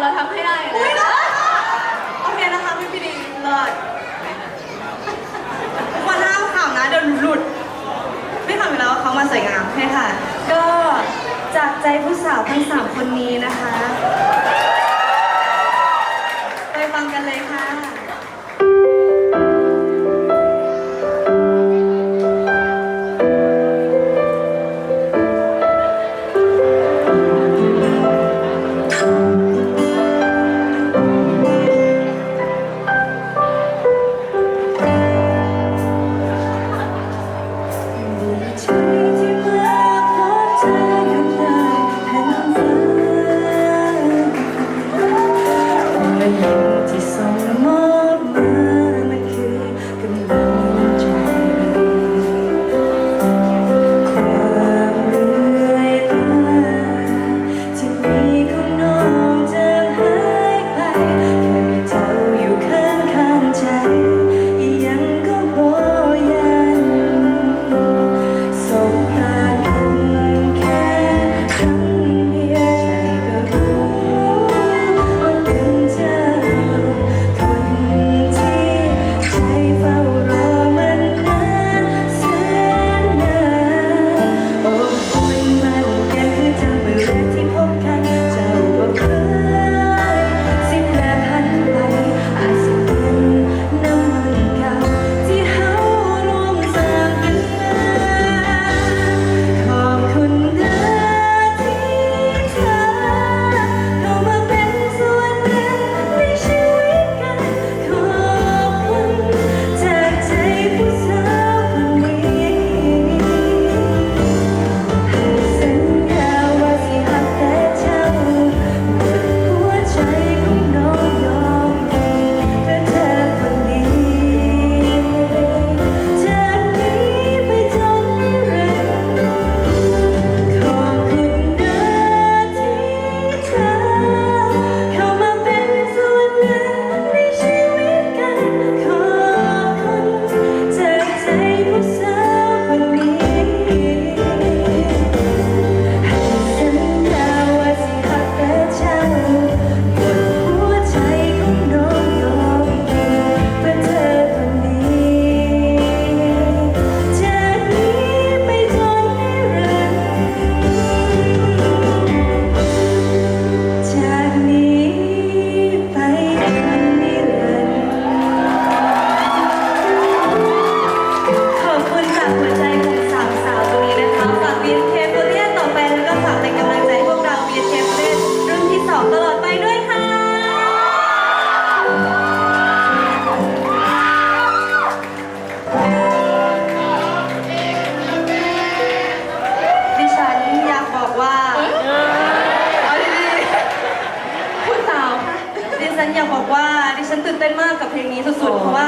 เราทำให้ได้นะโอเคนะคะพี่พี่ดีเลิศทุกคนห้ามขำนะเดี๋ยวหลุด ไม่ขำอยู่แล้วเขามาสวยงามโอเคค่ะ ก็จากใจผู้สาวทั้งสามคนนี้นะคะ ไปฟังกันเลยค่ะ อยากบอกว่าดิฉันตื่นเต้นมากกับเพลงนี้สุดๆ เพราะว่า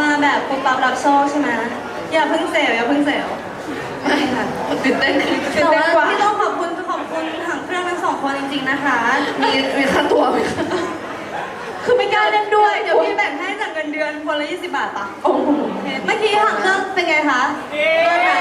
มาแบบปุ๊บปั๊บรับโชคใช่ไหมอย่าเพิ่งเซลอย่าเพิ่งเซลไม่ค่ะตื่นเต้นคือตื่ตื่นนเต้เต้นนกกว่าว่าที่ต้องขอบคุณขอบคุณถังเครื่องทั้งสองคนจริงๆนะคะ มีมีค่าตัวไหมคะคือไม่กล้าเล่นด้วย เดี๋ยวพี่แบ่งให้จากเงินเดือนคนละ 20 บาทปะโอ้โห โอเคเมื่อกี้ถังเครื่องเป็นไงคะเลิศไหม